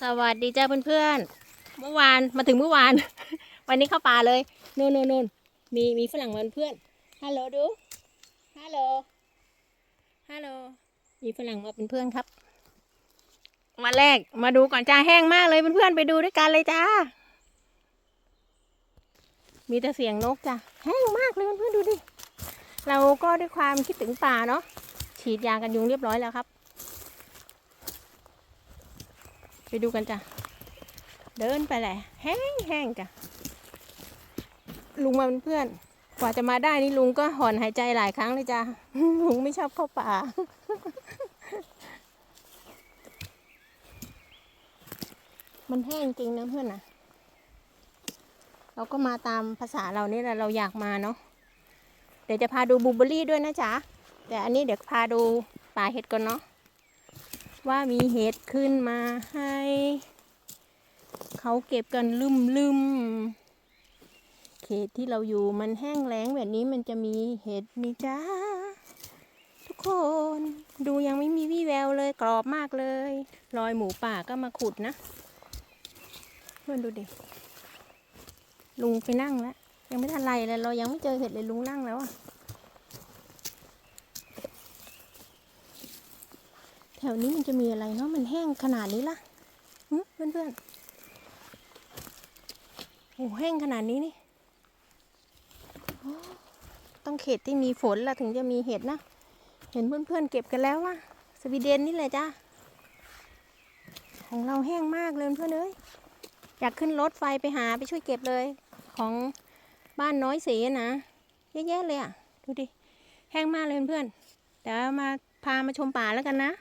สวัสดีจ้าเพื่อนๆ เมื่อวานมาถึงเมื่อวาน วันนี้เข้าป่าเลยนู่นนู่นนนมีมีฝรั่งมาเป็นเพื่อนฮัลโหลดูฮัลโหลฮัลโหลมีฝรั่งมาเป็นเพื่อนครับมาแรกมาดูก่อนจ้าแห้งมากเลยเพื่อนๆไปดูด้วยกันเลยจ้า มีแต่เสียงนกจ้ะแห้งมากเลยเพื่อนๆดูดิเราก็ด้วยความคิดถึงป่าเนาะฉีดยากันยุงเรียบร้อยแล้วครับ ไปดูกันจ้ะ เดินไปแหละ แห้งแห้งจ้ะ ลุงมาเป็นเพื่อน กว่าจะมาได้นี่ลุงก็หอนหายใจหลายครั้งเลยจ้ะ ลุงไม่ชอบเข้าป่า มันแห้งจริงนะเพื่อนนะเราก็มาตามภาษาเรานี่แหละเราอยากมาเนาะ เดี๋ยวจะพาดูบลูเบอร์รี่ด้วยนะจ๊ะ แต่อันนี้เดี๋ยวพาดูป่าเห็ดก่อนเนาะ ว่ามีเห็ดขึ้นมาให้ เขาเก็บกันลืมลืมเขตที่เราอยู่มันแห้งแล้งแบบนี้มันจะมีเห็ดมีจ้า ทุกคนดูยังไม่มีวี่แววเลยกรอบมากเลยรอยหมูป่าก็มาขุดนะเพื่อนดูเดิลุงไปนั่งแล้วยังไม่ทันไรเลยเรายังไม่เจอเห็ดเลยลุงนั่งแล้วอะ ถวนี้มันจะมีอะไรเนาะมันแห้งขนาดนี้ล่ะเพื่อนเพื่อนโอ้แห้งขนาดนี้นี่ต้องเขตที่มีฝนละถึงจะมีเห็ดนะ เห็นเพื่อนๆเก็บกันแล้วว่ะสวีเดนนี่แหละจ้าของเราแห้งมากเลยเพื่อนเอ้ยอยากขึ้นรถไฟไปหาไปช่วยเก็บเลย ของบ้านน้อยสีนะเยอะแยะเลยอะ ดูดิ แห้งมากเลยเพื่อนเดี๋ยวมาพามาชมป่าแล้วกันนะ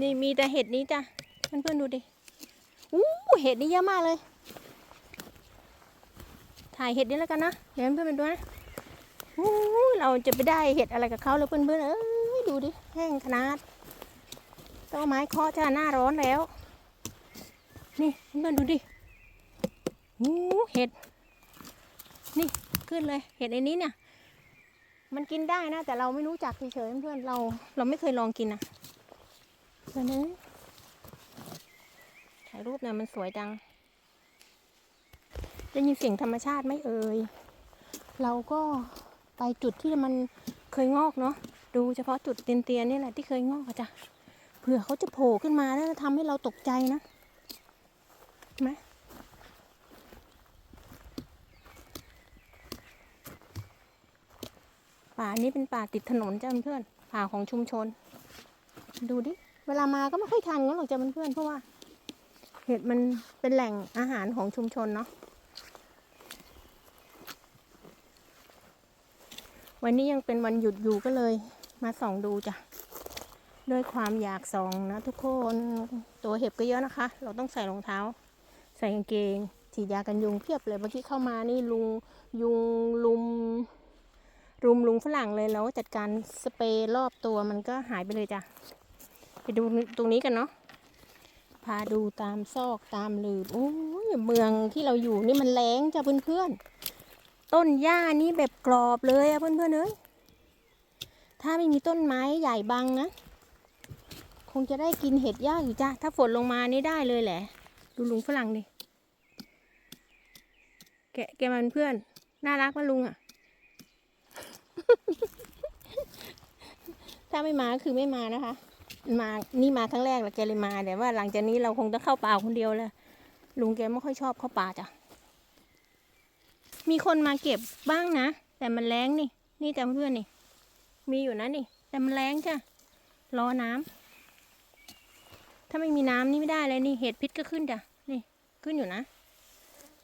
นี่มีแต่เห็ดนี้จ้ะเพื่อนๆดูดิอู้เห็ดนี่เยอะมากเลย ถ่ายเห็ดนี้แล้วกันนะเดี๋ยวเพื่อนๆดูนะอู้เราจะไปได้เห็ดอะไรกับเขาเลยเพื่อนๆเอ้ยดูดิแห้งขนาดต้องไม้เคาะจ้าหน้าร้อนแล้ว นี่เพื่อนๆดูดิอู้เห็ด นี่ขึ้นเลยเห็ดในนี้เนี่ย มันกินได้นะ แต่เราไม่รู้จักเฉยๆเพื่อนๆเรา เราไม่เคยลองกินนะ เพื่อนเอ้ยถ่ายรูปเนี่ยมันสวยจังได้ยินเสียงธรรมชาติไหมเอ่ย เราก็ไปจุดที่มันเคยงอกเนาะ ดูเฉพาะจุดเตียนๆนี่แหละที่เคยงอกจ้ะ เผื่อเขาจะโผล่ขึ้นมาแล้วทำให้เราตกใจนะไหมป่านี้เป็นป่าติดถนนจ้าเพื่อน ป่าของชุมชน ดูดิ เวลามาก็ไม่ค่อยทันงั้นหรอกจ้าเพื่อนๆเพราะว่า เห็ดมันเป็นแหล่งอาหารของชุมชนเนาะวันนี้ยังเป็นวันหยุดอยู่ก็เลยมาส่องดูจ้ะด้วยความอยากส่องนะทุกคนตัวเห็บก็เยอะนะคะ เราต้องใส่รองเท้า ใส่กางเกงฉีดยากันยุงเพียบเลยเมื่อกี้เข้ามานี่ลุงยุงลุมรุมลุงฝรั่งเลยแล้วจัดการสเปรย์รอบตัวมันก็หายไปเลยจ้ะ ไปดูตรงนี้กันเนาะพาดูตามซอกตามหลืบโอ้ยเมืองที่เราอยู่นี่มันแรงจ้ะเพื่อนๆต้นหญ้านี่แบบกรอบเลยอะเพื่อนๆเอ้ยถ้าไม่มีต้นไม้ใหญ่บังนะคงจะได้กินเห็ดยาอยู่จ้ะถ้าฝนลงมานี่ได้เลยแหละ ดูลุงฝรั่งดิแกแกมันเพื่อน น่ารักมะลุงอะถ้าไม่มาคือไม่มานะคะ มานี่มาครั้งแรกแหละแกเลยมาแต่ว่าหลังจากนี้เราคงต้องเข้าป่าคนเดียวเลยลุงแกไม่ค่อยชอบเข้าป่าจ้ะมีคนมาเก็บบ้างนะ แต่มันแรงนี่ นี่แต่เพื่อนนี่ มีอยู่นะนี่ แต่มันแรงจ้ะรอน้ำถ้าไม่มีน้ำนี่ไม่ได้เลยนี่เห็ดพิษก็ขึ้นจ้ะนี่ขึ้นอยู่นะ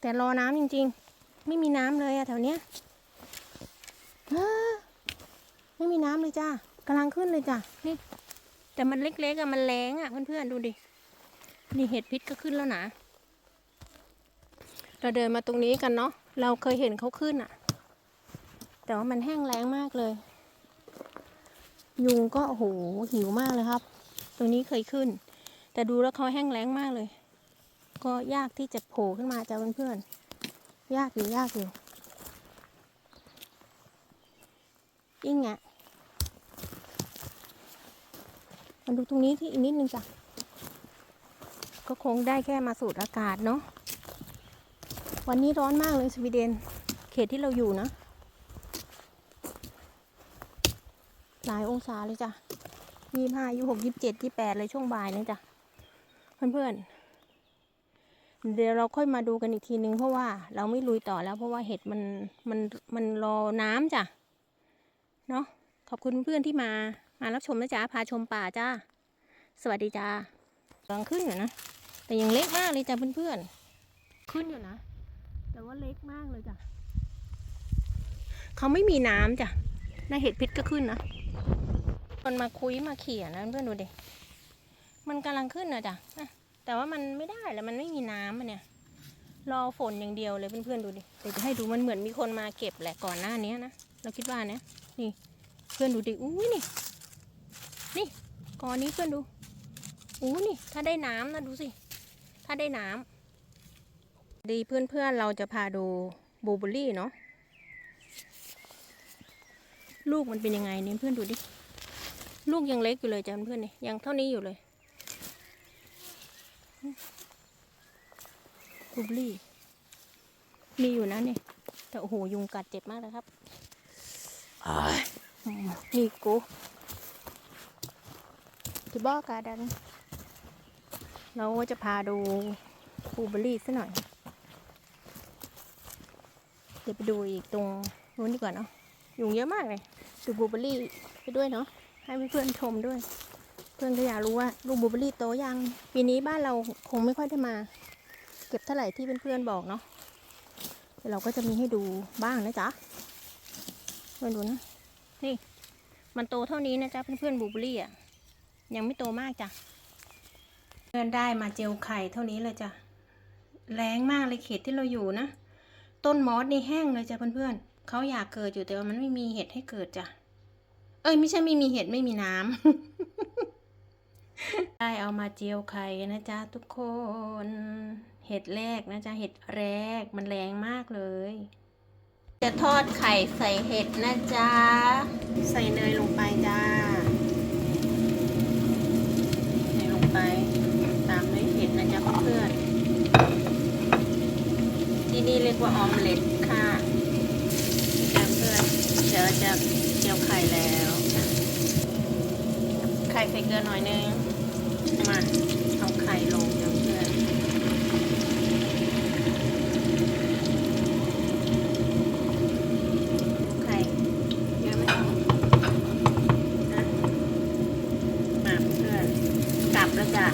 แต่รอน้ำจริง ๆ ไม่มีน้ำเลยอะแถวเนี้ยไม่มีน้ำเลยจ้ากำลังขึ้นเลยจ้ะนี่ แต่มันเล็กๆอะมันแรงอะเพื่อนๆดูดิ นี่เห็ดพิษก็ขึ้นแล้วนะ เราเดินมาตรงนี้กันเนาะ เราเคยเห็นเขาขึ้นอะแต่ว่ามันแห้งแล้งมากเลย ยุงก็โหหิวมากเลยครับ ตรงนี้เคยขึ้น แต่ดูแล้วเขาแห้งแล้งมากเลย ก็ยากที่จะโผล่ขึ้นมาจ้ะเพื่อนๆ ยากอยู่ยากอยู่ยิ่งอะ มาดูตรงนี้ที่อีกนิดนึงจ้ะ ก็คงได้แค่มาสูดอากาศเนาะ วันนี้ร้อนมากเลยสวีเดน เขตที่เราอยู่นะ หลายองศาเลยจ้ะยี่ห้ายี่หกยี่เจ็ดยี่แปดเลยช่วงบ่ายนี่จ้ะ เพื่อนๆ เดี๋ยวเราค่อยมาดูกันอีกทีนึง เพราะว่าเราไม่ลุยต่อแล้วเพราะว่าเห็ดมันมันมันรอน้ำจ้ะ เนาะขอบคุณเพื่อนที่มา มารับชมนะจ๊ะพาชมป่าจ้าสวัสดีจ้ากำลังขึ้นอยู่นะ แต่ยังเล็กมากเลยจ้ะเพื่อนๆ ขึ้นอยู่นะ แต่ว่าเล็กมากเลยจ้ะเขาไม่มีน้ำจ้ะน่าเห็ดพิษก็ขึ้นนะมันมาคุยมาเขี่ยนะเพื่อนดูดิมันกำลังขึ้นนะจ้ะแต่ว่ามันไม่ได้แล้วมันไม่มีน้ำอะเนี่ย รอฝนอย่างเดียวเลยเพื่อนๆดูดิเดี๋ยวจะให้ดูมันเหมือนมีคนมาเก็บแหละก่อนหน้านี้นะเราคิดว่าเนี่ยนี่ เพื่อนดูดิอุ้ยนี่ นี่กอนนี้เพื่อนดูอู้นี่ ถ้าได้น้ำนะดูสิ ถ้าได้น้ำดีเพื่อนๆเราจะพาดูบลูเบอร์รี่เนาะลูกมันเป็นยังไงเนี่ยเพื่อนดูดิ ลูกยังเล็กอยู่เลยจ้ะเพื่อนๆนี่ยังเท่านี้อยู่เลยบลูเบอร์รี่ มีอยู่นะเนี่ยแต่โอ้โหยุงกัดเจ็บมากเลยครับอืมนี่กู ที่บอกาดัน เราจะพาดูบลูเบอรี่ซะหน่อย เดี๋ยวไปดูอีกตรงนู้นดีกว่าเนาะยุงเยอะมากเลย ดูบลูเบอรี่ไปด้วยเนาะ ให้เพื่อนๆชมด้วย เพื่อนก็อยากรู้ว่าลูกบลูเบอรี่โตยัง ปีนี้บ้านเราคงไม่ค่อยได้มา เก็บเท่าไหร่ที่เพื่อนๆบอกเนาะเดี๋ยวเราก็จะมีให้ดูบ้างนะจ๊ะเพื่อนดูนะ นี่ มันโตเท่านี้นะจ๊ะเพื่อนๆบลูเบอร์รี่อะ ยังไม่โตมากจ้ะเพื่อนได้มาเจลไข่เท่านี้เลยจ้ะแรงมากเลยเขตที่เราอยู่นะ ต้นมอสนี่แห้งเลยจ้ะเพื่อนๆเขาอยากเกิดอยู่แต่ว่ามันไม่มีเห็ดให้เกิดจ้ะเอ้ยไม่ใช่ไม่มีเห็ดไม่มีน้ำได้เอามาเจียวไข่นะจ๊ะทุกคน เห็ดแรกนะจ๊ะเห็ดแรกมันแรงมากเลย จะทอดไข่ใส่เห็ดนะจ๊ะใส่เนยลงไปจ้า เนยลงไปตามด้วยเห็ดนะจ๊ะเพื่อนที่นี่เรียกว่าออมเล็ตค่ะจ้ะเพื่อนเดี๋ยวจะเจียวไข่แล้ว ไข่ใส่เกลือหน่อยนึงมาเอาไข่ลงจ้ะเพื่อนไข่เยอะไหมนะมาเพื่อนกลับแล้วจ้ะ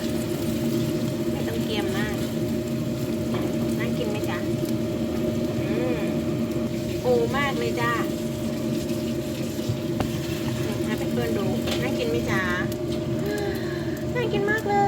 ไม่ต้องเกรียมมาก น่ากินไหมจ๊ะ อืม ปูมากเลยจ้าให้เพื่อนดู น่ากินไหมจ๊ะน่ากินมากเลย